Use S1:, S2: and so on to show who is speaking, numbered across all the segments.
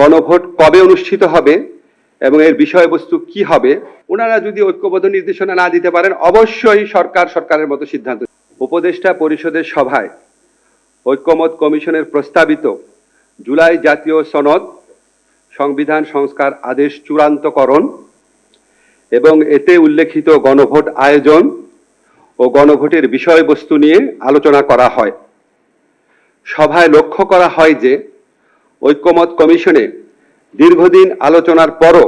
S1: গণভোট কবে অনুষ্ঠিত হবে এবং এর বিষয়বস্তু কি হবে, ওনারা যদি ঐক্যবদ্ধ নির্দেশনা না দিতে পারেন, অবশ্যই সরকার সরকারের মতো সিদ্ধান্ত উপদেষ্টা পরিষদের সভায় ঐক্যমত কমিশনের প্রস্তাবিত জুলাই জাতীয় সনদ সংবিধান সংস্কার আদেশ চূড়ান্তকরণ এবং এতে উল্লেখিত গণভোট আয়োজন ও গণভোটের বিষয়বস্তু নিয়ে আলোচনা করা হয়। সভায় লক্ষ্য করা হয় যে ঐক্যমত কমিশনে দীর্ঘদিন আলোচনার পরও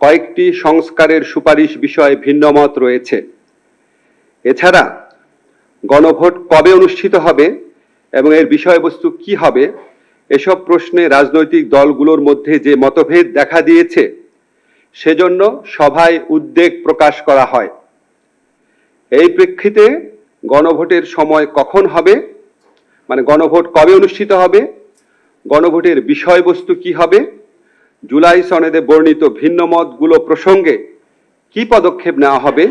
S1: কয়েকটি সংস্কারের সুপারিশ বিষয়ে ভিন্নমত রয়েছে। এছাড়া গণভোট কবে অনুষ্ঠিত হবে এবং এর বিষয়বস্তু কি হবে, এসব প্রশ্নে রাজনৈতিক দলগুলোর মধ্যে যে মতভেদ দেখা দিয়েছে, সেজন্য সভায় উদ্বেগ প্রকাশ করা হয়। এই প্রেক্ষিতে গণভোটের সময় কখন হবে মানে গণভোট কবে অনুষ্ঠিত হবে গণভোটের বিষয়বস্তু কি হবে? জুলাই সনেদে বর্ণিত ভিন্ন মতগুলো প্রসঙ্গে কি পদক্ষেপ নেওয়া হবে?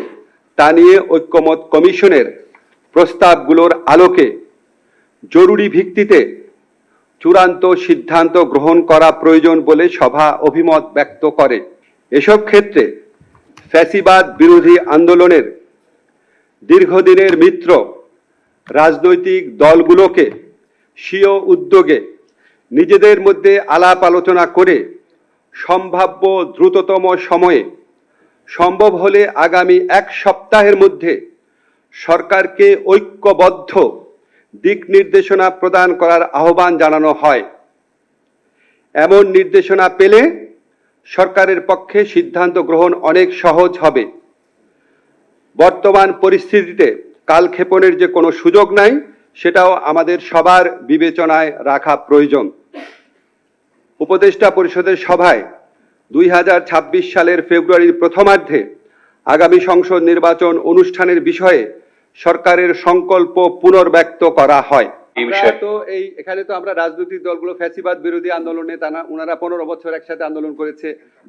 S1: তা নিয়ে ঐক্যমত কমিশনের প্রস্তাবগুলোর আলোকে জরুরি ভিত্তিতে চূড়ান্ত সিদ্ধান্ত গ্রহণ করা প্রয়োজন বলে সভা অভিমত ব্যক্ত করে। এসব ক্ষেত্রে ফ্যাসিবাদ বিরোধী আন্দোলনের দীর্ঘদিনের মিত্র রাজনৈতিক দলগুলোকে স্বীয় উদ্যোগে নিজেদের মধ্যে আলাপ আলোচনা করে সম্ভাব্য দ্রুততম সময়ে সম্ভব হলে আগামী এক সপ্তাহের মধ্যে সরকারকে ঐক্যবদ্ধ দিক নির্দেশনা প্রদান করার আহ্বান জানানো হয়। এমন নির্দেশনা পেলে সরকারের পক্ষে সিদ্ধান্ত গ্রহণ অনেক সহজ হবে। বর্তমান পরিস্থিতিতে কালক্ষেপণের যে কোনো সুযোগ নাই সেটাও আমাদের সবার বিবেচনায় রাখা প্রয়োজন। উপদেষ্টা পরিষদের সভায় দুই হাজার ছাব্বিশ সালের ফেব্রুয়ারির প্রথমার্ধে আগামী সংসদ নির্বাচন অনুষ্ঠানের বিষয়ে সরকারের সংকল্প পুনর্ব্যক্ত করা হয়।
S2: এই
S1: তো এই এখানে তো আমরা রাজনৈতিক দলগুলো ফ্যাসিবাদ বিরোধী আন্দোলনে তারা ওনারা পনেরো বছর একসাথে আন্দোলন করেছে।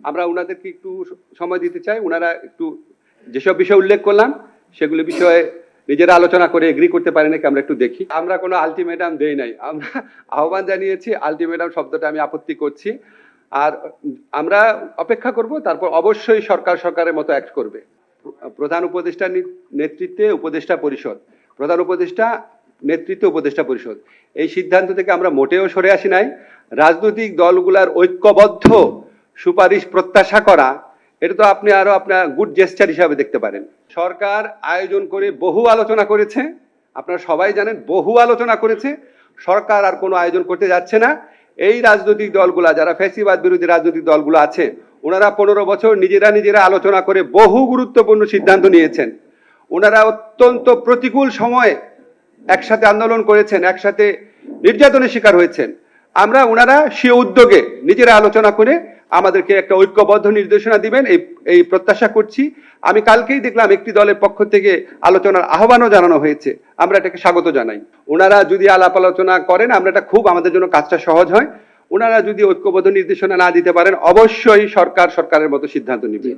S1: আমরা ওনাদেরকে একটু সময় দিতে চাই। ওনারা একটু যেসব বিষয় উল্লেখ করলাম সেগুলো বিষয়ে নিজেরা আলোচনা করে এগ্রি করতে পারে নাকি আমরা একটু দেখি। আমরা কোনো আলটিমেটাম দেই নাই। আমরা আহ্বান জানিয়েছি আলটিমেটাম শব্দটা আমি আপত্তি করছি। আর আমরা অপেক্ষা করব, তারপর অবশ্যই সরকার সরকারের মতো অ্যাক্ট করবে। প্রধান উপদেষ্টার নেতৃত্বে উপদেষ্টা পরিষদ। প্রধান উপদেষ্টা নেতৃত্বে উপদেষ্টা পরিষদ। এই সিদ্ধান্ত থেকে আমরা মোটেও সরে আসি নাই। রাজনৈতিক দলগুলার ঐক্যবদ্ধ সুপারিশ প্রত্যাশা করা এটা তো আপনি আরও আপনার গুড জেস্টার হিসাবে দেখতে পারেন। সরকার আয়োজন করে বহু আলোচনা করেছে। আপনারা সবাই জানেন, বহু আলোচনা করেছে। সরকার আর কোনো আয়োজন করতে যাচ্ছে না। এই রাজনৈতিক দলগুলা, যারা ফ্যাসিবাদ বিরোধী রাজনৈতিক দলগুলো আছে, ওনারা পনেরো বছর নিজেরা নিজেরা আলোচনা করে বহু গুরুত্বপূর্ণ সিদ্ধান্ত নিয়েছেন। ওনারা অত্যন্ত প্রতিকূল সময়ে একসাথে আন্দোলন করেছেন, একসাথে নির্যাতনের শিকার হয়েছেন। আমরা ওনারা সে উদ্যোগে নিজেরা আলোচনা করে আমাদেরকে একটা ঐক্যবদ্ধ নির্দেশনা দিবেন, এই এই প্রত্যাশা করছি। আমি কালকেই দেখলাম একটি দলের পক্ষ থেকে আলোচনার আহ্বানও জানানো হয়েছে। আমরা এটাকে স্বাগত জানাই। ওনারা যদি আলাপ আলোচনা করেন, আমরা এটা খুব আমাদের জন্য কাজটা সহজ হয়। ওনারা যদি ঐক্যবদ্ধ নির্দেশনা না দিতে পারেন, অবশ্যই সরকার সরকারের মতো সিদ্ধান্ত নিবে।